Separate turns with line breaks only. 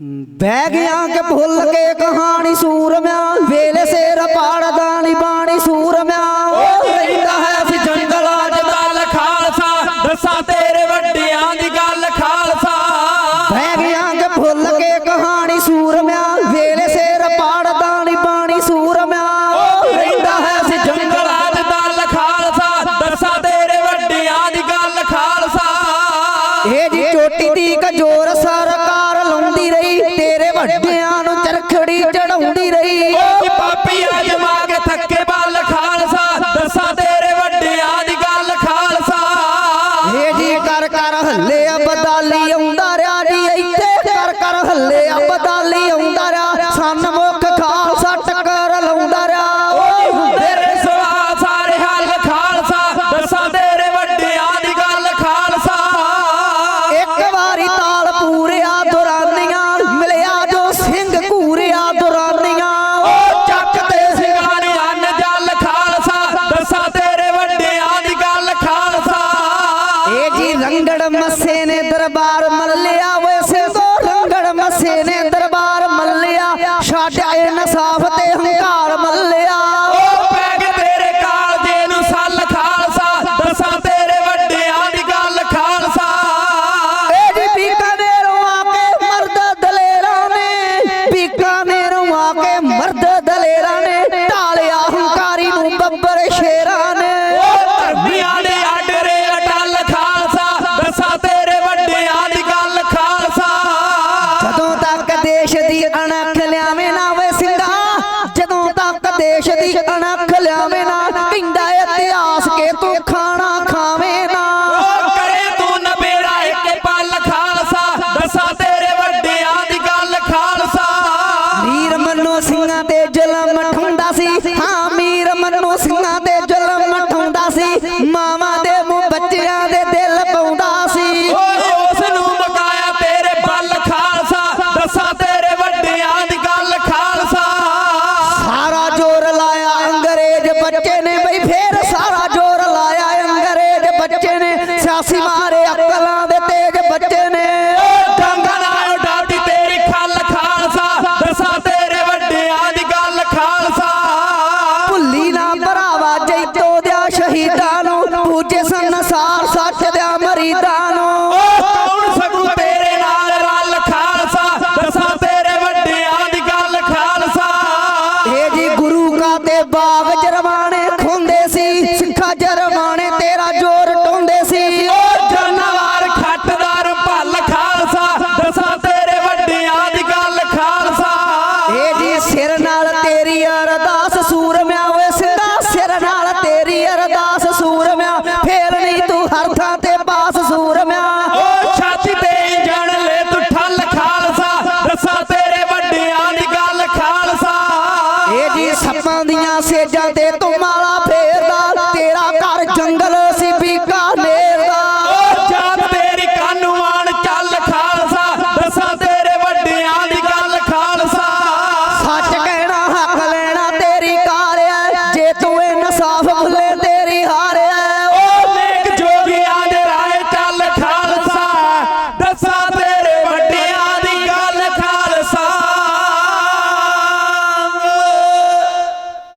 ਬਹਿ ਗਿਆ ਕਿ ਭੁੱਲ ਕੇ ਕਹਾਣੀ ਸੂਰਮਿਆ, ਵੇਲੇ ਸਿਰ ਪਾੜਦਾ ਨੀ ਬਾਣੀ ਸੂਰਮਿਆ।
ਰਹਿੰਦਾ ਹੈ ਸੀ ਜੰਗਲ 'ਚ ਦਲ ਖਾਲਸਾ ਦੱਸਾਂ ਤੇਰੇ ਵੱਡਿਆਂ ਦੀ ਗੱਲ ਖਾਲਸਾ।
ਬਹਿ ਗਿਆ ਕਿ ਭੁੱਲ ਕੇ ਕਹਾਣੀ ਸੂਰਮਿਆ, ਵੇਲੇ ਸਿਰ ਪਾੜਦਾ ਨੀ ਬਾਣੀ ਸੂਰਮਿਆ।
ਰਹਿੰਦਾ ਹੈ ਸੀ ਜੰਗਲ 'ਚ ਦਲ ਖਾਲਸਾ ਦੱਸਾਂ ਤੇਰੇ ਵੱਡਿਆਂ ਦੀ ਗੱਲ ਖਾਲਸਾ।
ਇਹ ਜੀ ਚੋਟੀ ਦੀ ਕਜੋਰ ਆਉਂਦਾ ਰਿਆ ਸੰਨ ਮੁਖ ਖਾਲਸਾ ਟੱਕਰ ਲਾਉਂਦਾ ਰਿਆ ਤੇਰੇ ਸਵਾ ਸਾਰੇ ਹੱਲ ਖਾਲਸਾ ਦੱਸਾਂ ਤੇਰੇ ਵੱਡਿਆਂ ਦੀ ਗੱਲ ਖਾਲਸਾ। ਇੱਕ ਵਾਰੀ ਤਾਲ ਪੂਰਿਆ ਦੁਰਾਨੀਆਂ ਮਿਲਿਆ ਜੋ ਸਿੰਘ ਘੂਰਿਆ ਦੁਰਾਨੀਆਂ।
ਓ ਚੱਕ ਤੇ ਸਿੰਘਾਂ ਅੰਨ ਜਲ ਖਾਲਸਾ ਦੱਸਾਂ ਤੇਰੇ ਵੱਡਿਆਂ ਦੀ ਗੱਲ ਖਾਲਸਾ।
ਇਹ ਜੀ ਰੰਗੜ ਮੱਸੇ ਨੇ ਦਰਬਾਰ ਲਿਆਵੇਂ ਨਾ ਕਹਿੰਦਾ ਇਤਿਹਾਸ ਕੇ ਤੂੰ ਖਾਣਾ ਖਾਵੇਂ ਨਾ। ਉਹ ਕਰੇ
ਤੂੰ ਨਵੇੜਾ ਇੱਕ ਪਲ ਖਾਲਸਾ ਦੱਸਾਂ ਤੇਰੇ ਵੱਡਿਆਂ ਦੀ ਗੱਲ ਖਾਲਸਾ।
ਵੀਰ ਮੰਨੋ ਸਿੰਘਾਂ ਤੇ ਜ਼ੁਲਮ ਠੁੰਡਾ ਸੀ। ਆ ਮਾਰੇ
ਅਕਲਾਂ ਦੇ ਤੇਜ ਬੱਚੇ ਨੇ। ਤੇਰੀ ਖਲ ਖਾਲਸਾ, ਦਸਾ ਤੇਰੇ ਵੱਡਿਆਂ ਦੀ ਗੱਲ ਖਾਲਸਾ।
ਭੁੱਲੀ ਨਾ ਭਰਾਵਾ ਜੈਤੋ ਦਿਆ ਸ਼ਹੀਦਾਂ ਨੂੰ, ਪੂਜੇ ਸਨ ਸਾਰ ਸੱਚ ਦੇ